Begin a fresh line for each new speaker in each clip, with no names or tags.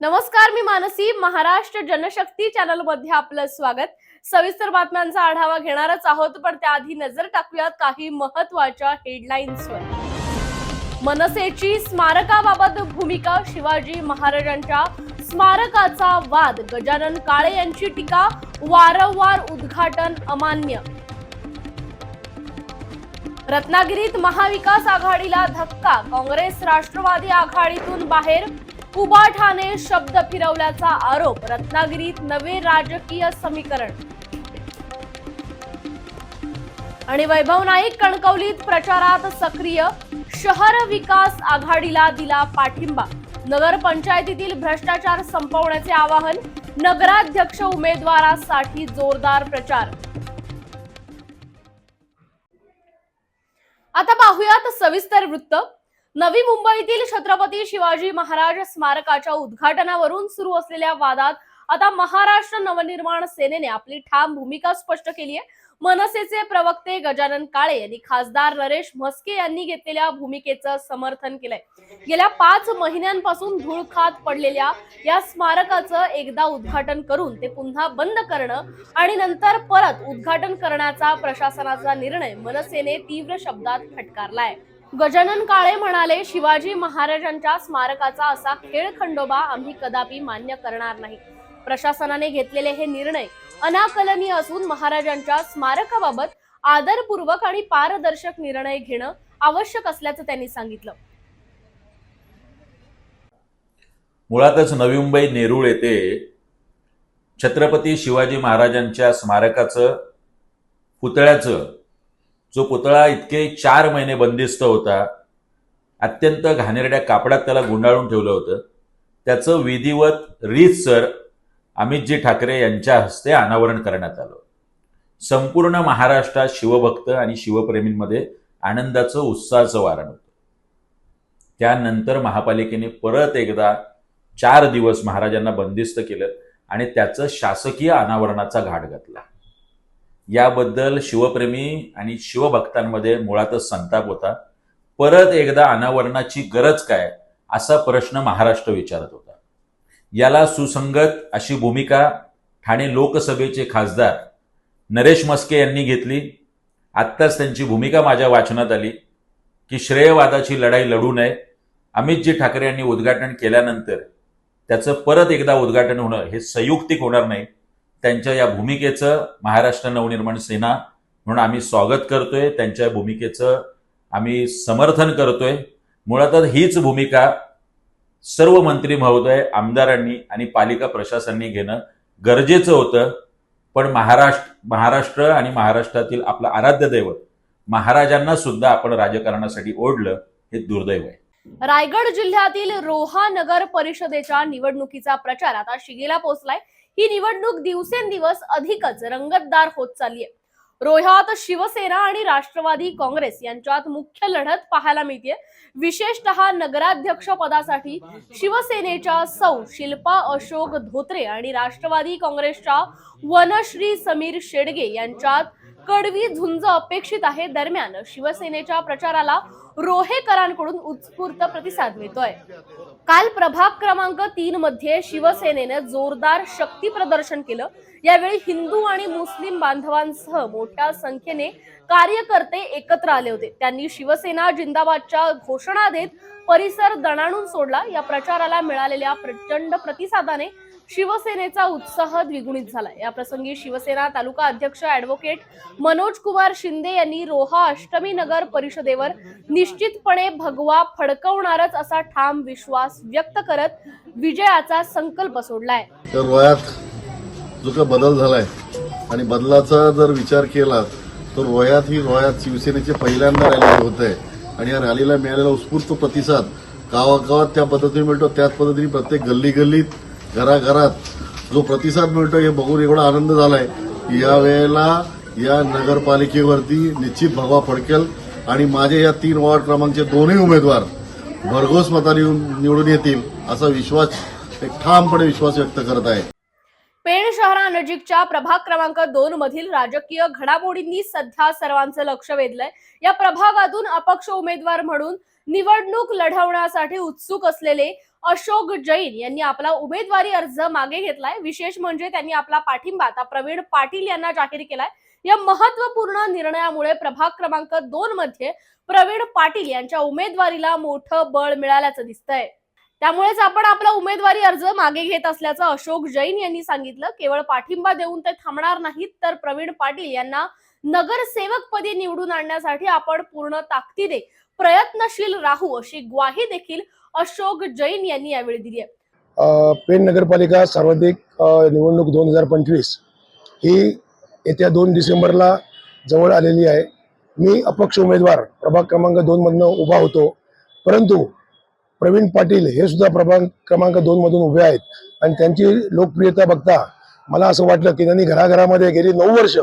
नमस्कार मी मानसी. महाराष्ट्र जनशक्ती चॅनलमध्ये आपलं स्वागत. सविस्तर बातम्यांचा आढावा घेणारच आहोत पण त्याआधी नजर टाकूयात काही महत्त्वाच्या हेडलाईन्सवर मनसेची स्मारकाबाबत भूमिका शिवाजी महाराजांच्या स्मारकाचा वाद. गजानन काळे यांची टीका वारंवार उद्घाटन अमान्य. रत्नागिरीत महाविकास आघाडीला धक्का. काँग्रेस राष्ट्रवादी आघाडीतून बाहेर उबाठाने शब्द फिरवल्याचा आरोप रत्नागिरीत नवे राजकीय समीकरण. आणि वैभव नाईक कणकवलीत प्रचारात सक्रिय शहर विकास आघाडीला दिला पाठिंबा. नगरपंचायतीतील भ्रष्टाचार संपवण्याचे आवाहन नगराध्यक्ष उमेदवारासाठी जोरदार प्रचार. आता पाहुयात सविस्तर वृत्त. नवी मुंबईतील छत्रपती शिवाजी महाराज स्मारकाच्या उद्घाटनावरून सुरू असलेल्या वादात आता महाराष्ट्र नवनिर्माण सेनेने आपली ठाम भूमिका स्पष्ट केली आहे. मनसेचे प्रवक्ते गजानन काळे यांनी खासदार नरेश म्हस्के यांनी घेतलेल्या भूमिकेचं समर्थन केलंय. गेल्या पाच महिन्यांपासून धूळ खात पडलेल्या या स्मारकाचं एकदा उद्घाटन करून ते पुन्हा बंद करणं आणि नंतर परत उद्घाटन करण्याचा प्रशासनाचा निर्णय मनसेने तीव्र शब्दात फटकारलाय. गजानन काळे म्हणाले शिवाजी महाराजांच्या स्मारकाचा असा खेळ खंडोबा आम्ही कदापि मान्य करणार नाही. प्रशासनाने घेतलेले हे निर्णय अनाकलनीय असून महाराजांच्या स्मारकाबाबत आदरपूर्वक आणि पारदर्शक निर्णय घेणं आवश्यक असल्याचं त्यांनी सांगितलं.
मुळातच नवी मुंबई नेरूळ येथे छत्रपती शिवाजी महाराजांच्या स्मारकाचं पुतळ्याचं जो पुतळा इतके चार महिने बंदिस्त होता अत्यंत घाणेरड्या कापडात त्याला गुंडाळून ठेवलं होतं. त्याचं विधिवत रीतसर अमितजी ठाकरे यांच्या हस्ते अनावरण करण्यात आलं. संपूर्ण महाराष्ट्रात शिवभक्त आणि शिवप्रेमींमध्ये आनंदाचं उत्साहाचं वारण होतं. त्यानंतर महापालिकेने परत एकदा चार दिवस महाराजांना बंदिस्त केलं आणि त्याचं शासकीय अनावरणाचा घाट घातला. याबद्दल शिवप्रेमी आणि शिवभक्तांमध्ये मुळातच संताप होता. परत एकदा अनावरणाची गरज काय? असा प्रश्न महाराष्ट्र विचारत होता. याला सुसंगत अशी भूमिका ठाणे लोकसभेचे खासदार नरेश मस्के यांनी घेतली. आत्ताच त्यांची भूमिका माझ्या वाचनात आली की श्रेयवादाची लढाई लढू नये. अमितजी ठाकरे यांनी उद्घाटन केल्यानंतर त्याचं परत एकदा उद्घाटन होणं हे संयुक्तिक होणार नाही. त्यांच्या या भूमिकेचं महाराष्ट्र नवनिर्माण सेना म्हणून आम्ही स्वागत करतोय त्यांच्या भूमिकेचं आम्ही समर्थन करतोय. मुळातच हीच भूमिका सर्व मंत्री महोदय आमदारांनी आणि पालिका प्रशासनाने घेणं गरजेचं होतं. पण महाराष्ट्र महाराष्ट्र आणि महाराष्ट्रातील आपलं आराध्य दैवत महाराजांना सुद्धा आपण राजकारणासाठी ओढलं हे दुर्दैव आहे.
रायगड जिल्ह्यातील रोहा नगर परिषदेच्या निवडणुकीचा प्रचार आता शिगेला पोहोचलाय. ही निवडणूक दिवसेंदिवस अधिकच रंगतदार होत चालली आहे रोह्यात शिवसेना आणि राष्ट्रवादी काँग्रेस यांच्यात मुख्य लढत पाहायला मिळते विशेषतः नगराध्यक्ष पदासाठी शिवसेनेच्या सौ शिल्पा अशोक धोत्रे आणि राष्ट्रवादी काँग्रेसच्या वनश्री समीर शेडगे यांच्यात कडवी झुंज अपेक्षित आहे. दरम्यान शिवसेनेच्या प्रचाराला रोहेकरांकडून उत्स्फूर्त प्रतिसाद मिळतोय. काल प्रभाग क्रमांक तीन मध्ये शिवसेनेनं जोरदार शक्ती प्रदर्शन केलं. यावेळी हिंदू आणि मुस्लिम बांधवांसह मोठ्या संख्येने कार्यकर्ते एकत्र आले होते. त्यांनी शिवसेना जिंदाबादच्या घोषणा देत परिसर दणाणून सोडला. या प्रचाराला मिळालेल्या प्रचंड प्रतिसादाने शिवसेनेचा उत्साह द्विगुणित झाला या प्रसंगी शिवसेना तालुका अध्यक्ष ऍडव्होकेट मनोज कुमार शिंदे यांनी रोहा अष्टमी नगर परिषदेवर निश्चितपणे भगवा फडकवणारच असा ठाम विश्वास व्यक्त करत विजयाचा संकल्प सोडलाय.
तर रोह्यात जो काही बदल झालाय आणि बदलाचा जर विचार केला तर रोह्यात ही रोह्यात शिवसेनेचे पहिल्यांदा रॅली होत आहे आणि या रॅलीला मिळालेला उत्स्फूर्त प्रतिसाद गावागावात त्या पद्धतीने मिळतो त्याच पद्धतीने प्रत्येक गल्ली गल्लीत घराघरात जो प्रतिसाद मिळतो हे बघून एवढा आनंद झालाय. या वेळेला या नगरपालिकेवरती निश्चित भगवा फडकेल आणि माझे या तीन वॉर्ड क्रमांकचे दोन्ही उमेदवार भरघोस मताने येऊन- निवडून येतील असा विश्वास एक ठामपणे विश्वास व्यक्त करत आहे.
पेण शहरानजीकच्या प्रभाग क्रमांक दोन मधील राजकीय घडामोडींनी सध्या सर्वांचं लक्ष वेधलंय. या प्रभागातून अपक्ष उमेदवार म्हणून निवडणूक लढवण्यासाठी उत्सुक असलेले अशोक जैन यांनी आपला उमेदवारी अर्ज मागे घेतलाय. विशेष म्हणजे त्यांनी आपला पाठिंबा आता प्रवीण पाटील यांना जाहीर केलाय. या महत्त्वपूर्ण निर्णयामुळे प्रभाग क्रमांक दोन मध्ये प्रवीण पाटील यांच्या उमेदवारीला मोठं बळ मिळाल्याचं दिसतंय. त्यामुळेच आपण आपला उमेदवारी अर्ज मागे घेत असल्याचं अशोक जैन यांनी सांगितलं. केवळ पाठिंबा देऊन ते थांबणार नाहीत तर प्रवीण पाटील यांना नगरसेवक पदी निवडून आणण्यासाठी आपण पूर्ण ताकदीने प्रयत्नशील राहू अशी ग्वाही देखील अशोक जैन यांनी यावेळी दिली आहे.
पेण नगरपालिका सर्वाधिक निवडणूक दोन हजार पंचवीस ही येत्या दोन डिसेंबरला जवळ आलेली आहे. मी अपक्ष उमेदवार प्रभाग क्रमांक दोनमधनं उभा होतो. परंतु प्रवीण पाटील हे सुद्धा प्रभाग क्रमांक दोनमधून उभे आहेत. आणि त्यांची लोकप्रियता बघता मला असं वाटलं की त्यांनी घराघरामध्ये गेली नऊ वर्ष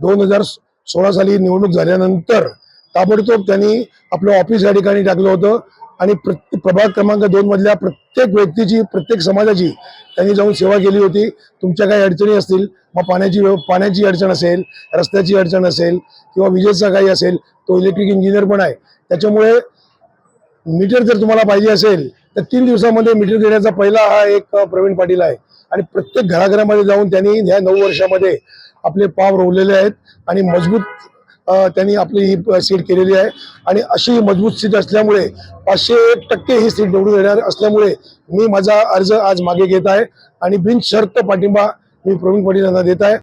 दोन हजार सोळा साली निवडणूक झाल्यानंतर ताबडतोब त्यांनी आपलं ऑफिस या ठिकाणी टाकलं होतं. आणि प्रत्येक प्रभाग क्रमांक दोन मधल्या प्रत्येक व्यक्तीची प्रत्येक समाजाची त्यांनी जाऊन सेवा केली होती. तुमच्या काही अडचणी असतील मग पाण्याची व्यव- पाण्याची अडचण असेल रस्त्याची अडचण असेल किंवा विजेचा काही असेल तो इलेक्ट्रिक इंजिनियर पण आहे. त्याच्यामुळे मीटर जर तुम्हाला पाहिजे असेल तर तीन दिवसामध्ये मीटर देण्याचा पहिला हा एक प्रवीण पाटील आहे. आणि प्रत्येक घराघरामध्ये जाऊन त्यांनी ह्या नऊ वर्षामध्ये आपले पाव रोवलेले आहेत आणि मजबूत त्यांनी आपली ही सीट केलेली आहे. आणि अशी ही मजबूत सीट असल्यामुळे पाचशे एक टक्के ही सीट निवडून येणार असल्यामुळे मी माझा अर्ज आज मागे घेत आहे. आणि बिनशर्त पाठिंबा मी प्रवीण पाटील यांना देत आहे.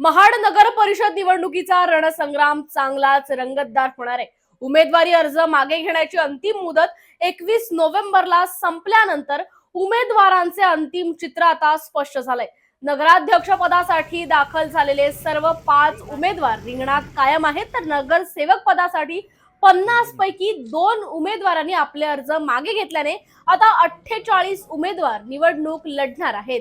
महाड नगर परिषद निवडणुकीचा रणसंग्राम चांगलाच रंगतदार होणार आहे. उमेदवारी अर्ज मागे घेण्याची अंतिम मुदत एकवीस नोव्हेंबरला संपल्यानंतर उमेदवारांचे अंतिम चित्र आता स्पष्ट झालंय. नगराध्यक्ष पदासाठी दाखल झालेले सर्व पाच उमेदवार रिंगणात कायम आहेत तर नगरसेवक पदासाठी पन्नास पैकी दोन उमेदवारांनी आपले अर्ज मागे घेतल्याने आता अठ्ठेचाळीस उमेदवार निवडणूक लढणार आहेत.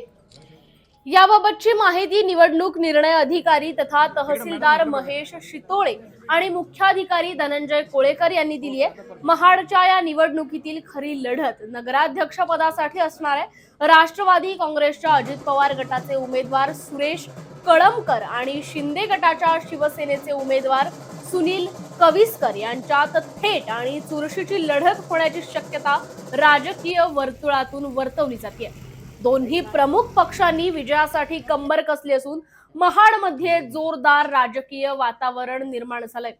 याबाबतची माहिती निवडणूक निर्णय अधिकारी तथा तहसीलदार महेश शितोळे आणि मुख्याधिकारी धनंजय कोळेकर यांनी दिली आहे. महाडच्या या निवडणुकीतील खरी लढत नगराध्यक्ष पदासाठी असणार आहे. राष्ट्रवादी काँग्रेसच्या अजित पवार गटाचे उमेदवार सुरेश कळमकर आणि शिंदे गटाच्या शिवसेनेचे उमेदवार सुनील कविस्कर यांच्यात थेट आणि चुरशीची लढत होण्याची शक्यता राजकीय वर्तुळातून वर्तवली जाते. दोन्ही प्रमुख पक्षांनी विजयासाठी कंबर कसली असून महाडमध्ये जोरदार राजकीय वातावरण निर्माण झालंय.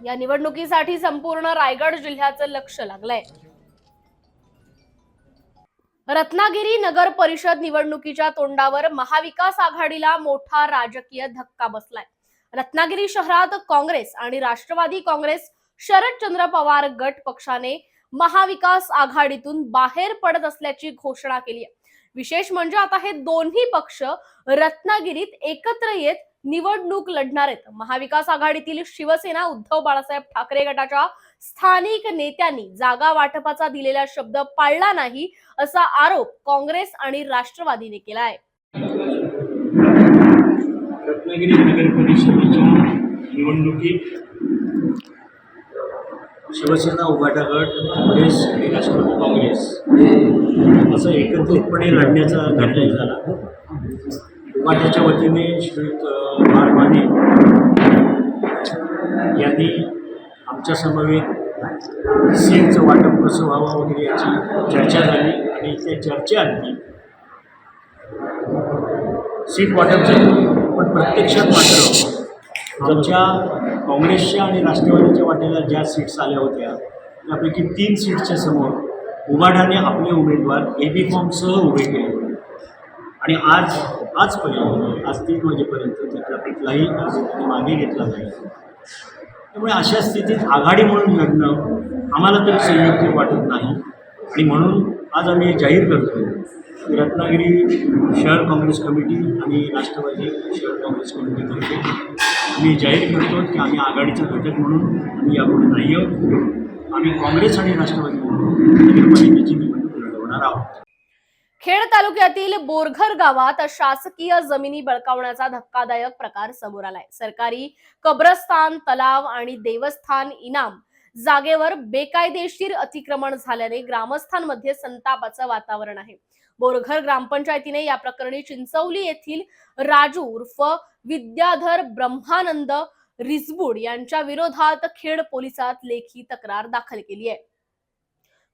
या निवडणुकीसाठी संपूर्ण रायगड जिल्ह्याचं लक्ष लागलंय. रत्नागिरी नगर परिषद निवडणुकीच्या तोंडावर महाविकास आघाडीला मोठा राजकीय धक्का बसलाय. रत्नागिरी शहरात काँग्रेस आणि राष्ट्रवादी काँग्रेस शरदचंद्र पवार गट पक्षाने महाविकास आघाडीतून बाहेर पडत असल्याची घोषणा केली आहे. विशेष म्हणजे आता हे दोन्ही पक्ष रत्नागिरीत एकत्र येत निवडणूक लढणार आहेत. महाविकास आघाडीतील शिवसेना उद्धव बाळासाहेब ठाकरे गटाच्या स्थानिक नेत्यांनी जागा वाटपाचा दिलेला शब्द पाळला नाही असा आरोप काँग्रेस आणि राष्ट्रवादीने केला आहे.
रत्नागिरी नगर परिषदेच्या निवडणुकीत शिवसेना उभाटा गट काँग्रेस आणि राष्ट्रवादी काँग्रेस असं एकत्रितपणे लढण्याचा निर्णय झाला. उभाट्याच्या वतीने श्रीयुत अ, बाळ माने यांनी आमच्या समवेत सीटचं वाटप कसं व्हावं वगैरे याची चर्चा झाली आणि त्या चर्चेआधी सीट वाटप झाली. पण प्रत्यक्षात मात्र आमच्या काँग्रेसच्या आणि राष्ट्रवादीच्या वाट्याला ज्या सीट्स आल्या होत्या त्यापैकी तीन सीट्सच्या समोर उबाडाने आपले उमेदवार ए बी फॉर्मसह उभे केले. होते आणि आज आजपर्यंत आज तीन वाजेपर्यंत त्यातला कुठलाही अर्ज त्यांनी मागे घेतला नाही. त्यामुळे अशा स्थितीत आघाडी म्हणून लढणं आम्हाला तरी संयुक्त वाटत नाही. आणि म्हणून आज आम्ही जाहीर करतो की रत्नागिरी शहर काँग्रेस कमिटी आणि राष्ट्रवादी शहर काँग्रेस कमिटीतर्फे आम्ही जाहीर करतो की आम्ही आघाडीचा घटक म्हणून आम्ही यापुढे नाही आहोत आम्ही काँग्रेस आणि राष्ट्रवादी म्हणून नगरपालिकेची निवडणूक लढवणार आहोत.
खेड तालुक्यातील बोरघर गावात शासकीय जमिनी बळकावण्याचा धक्कादायक प्रकार समोर आलाय. सरकारी कब्रस्तान तलाव आणि देवस्थान इनाम जागेवर बेकायदेशीर अतिक्रमण झाल्याने ग्रामस्थांमध्ये संतापाचं वातावरण आहे. बोरघर ग्रामपंचायतीने या प्रकरणी चिंचवली येथील राजू उर्फ विद्याधर ब्रह्मानंद रिजबूड यांच्या विरोधात खेड पोलिसात लेखी तक्रार दाखल केली आहे.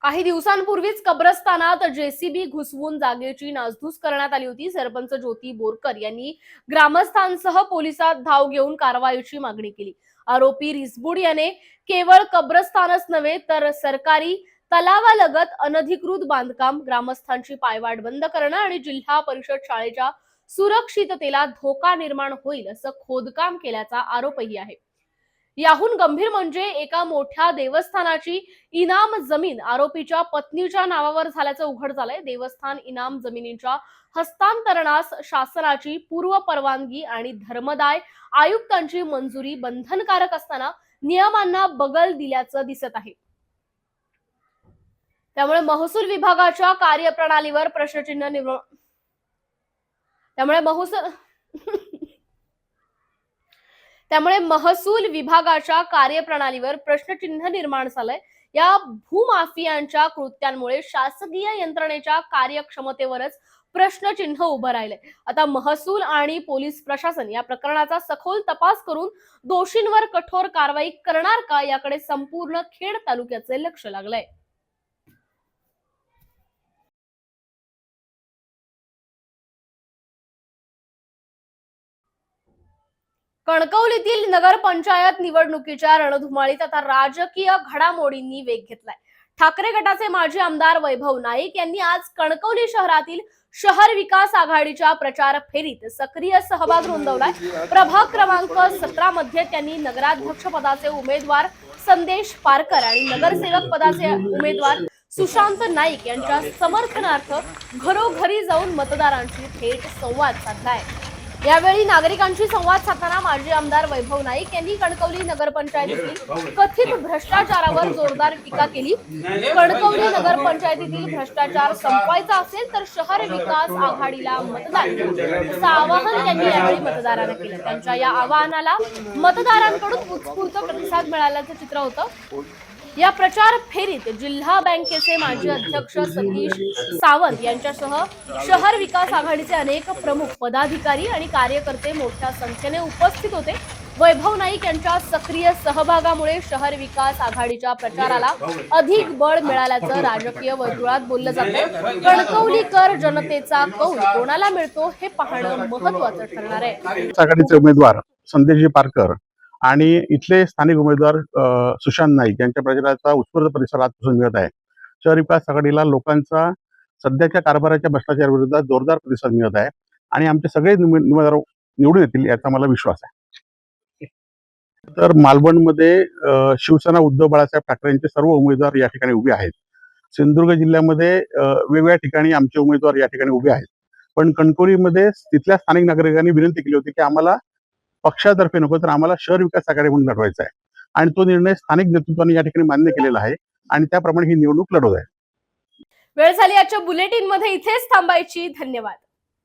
काही दिवसांपूर्वीच कब्रस्तानात जेसीबी घुसवून जागेची नासधूस करण्यात आली होती. सरपंच ज्योती बोरकर यांनी ग्रामस्थांसह पोलिसात धाव घेऊन कारवाईची मागणी केली. आरोपी रिसबुड याने केवळ कब्रस्तानच नव्हे तर सरकारी तलावालगत अनधिकृत बांधकाम ग्रामस्थांची पायवाट बंद करणं आणि जिल्हा परिषद शाळेच्या सुरक्षिततेला धोका निर्माण होईल असं खोदकाम केल्याचा आरोपही आहे. याहून गंभीर म्हणजे एका मोठ्या देवस्थानाची इनाम जमीन आरोपीच्या पत्नीच्या नावावर झाल्याचं उघड झालंय. देवस्थान इनाम जमिनींच्या हस्तांतरणास शासनाची पूर्व परवानगी आणि धर्मदाय आयुक्तांची मंजुरी बंधनकारक असताना नियमांना बगल दिल्याचं दिसत आहे. त्यामुळे महसूल विभागाच्या कार्यप्रणालीवर प्रश्नचिन्ह निर्माण त्यामुळे महसूल त्यामुळे महसूल विभागाच्या कार्यप्रणालीवर प्रश्नचिन्ह निर्माण झालंय. या भूमाफियांच्या कृत्यांमुळे शासकीय यंत्रणेच्या कार्यक्षमतेवरच प्रश्नचिन्ह उभं राहिलंय. आता महसूल आणि पोलीस प्रशासन या प्रकरणाचा सखोल तपास करून दोषींवर कठोर कारवाई करणार का याकडे संपूर्ण खेड तालुक्याचे लक्ष लागलंय. कणकवलीतील नगरपंचायत निवडणुकीच्या रणधुमाळीत आता राजकीय घडामोडींनी वेग घेतलाय. ठाकरे गटाचे माजी आमदार वैभव नाईक यांनी आज कणकवली शहरातील शहर विकास आघाडीच्या प्रचार फेरीत सक्रिय सहभाग नोंदवलाय. प्रभाग क्रमांक सतरा मध्ये त्यांनी नगराध्यक्ष पदाचे उमेदवार संदेश पारकर आणि नगरसेवक पदाचे उमेदवार सुशांत नाईक यांच्या समर्थनार्थ घरोघरी जाऊन मतदारांशी थेट संवाद साधलाय. यावेळी नागरिकांशी संवाद साधताना माजी आमदार वैभव नाईक यांनी कणकवली नगरपंचायतीतील कथित भ्रष्टाचारावर जोरदार टीका केली. कणकवली नगरपंचायतीतील भ्रष्टाचार संपवायचा असेल तर शहर विकास आघाडीला मतदान. असं आवाहन त्यांनी यावेळी मतदारांना केलं. त्यांच्या या आवाहनाला मतदारांकडून उत्स्फूर्त प्रतिसाद मिळाल्याचं चित्र होतं. या प्रचार फेरीत जिल्हा बँकेचे माजी अध्यक्ष सतीश सावंत यांच्यासह शहर विकास आघाडीचे अनेक प्रमुख पदाधिकारी आणि कार्यकर्ते मोठ्या संख्येने उपस्थित होते. वैभव नाईक यांच्या सक्रिय सहभागामुळे शहर विकास आघाडीच्या प्रचाराला अधिक बळ मिळाल्याचं राजकीय वर्तुळात बोललं जातं कणकवलीकर जनतेचा कौल कोणाला मिळतो हे पाहणं महत्वाचं ठरणार आहे.
आघाडीचे उमेदवार संदेशजी पारकर आणि इथले स्थानिक उमेदवार सुशांत नाईक यांच्या प्रचाराचा उत्स्फूर्त परिसर आजपासून मिळत आहे. शहर विकास आघाडीला लोकांचा सध्याच्या कारभाराच्या भ्रष्टाचार विरोधात जोरदार प्रतिसाद मिळत आहे आणि आमचे सगळे उमेदवार निवडून येतील याचा मला विश्वास आहे. तर मालवणमध्ये शिवसेना उद्धव बाळासाहेब ठाकरे यांचे सर्व उमेदवार या ठिकाणी उभे आहेत. सिंधुदुर्ग जिल्ह्यामध्ये वेगवेगळ्या ठिकाणी आमचे उमेदवार या ठिकाणी उभे आहेत. पण कणकवलीमध्ये तिथल्या स्थानिक नागरिकांनी विनंती केली होती की आम्हाला पक्षातर्फे नको तर आम्हाला शहर विकास आघाडी म्हणून लढवायचा आहे. आणि तो निर्णय स्थानिक नेतृत्वाने या ठिकाणी मान्य केलेला आहे आणि त्याप्रमाणे ही निवडणूक लढवत आहे.
वेळ झाली आजच्या बुलेटिनमध्ये इथेच थांबायची. धन्यवाद.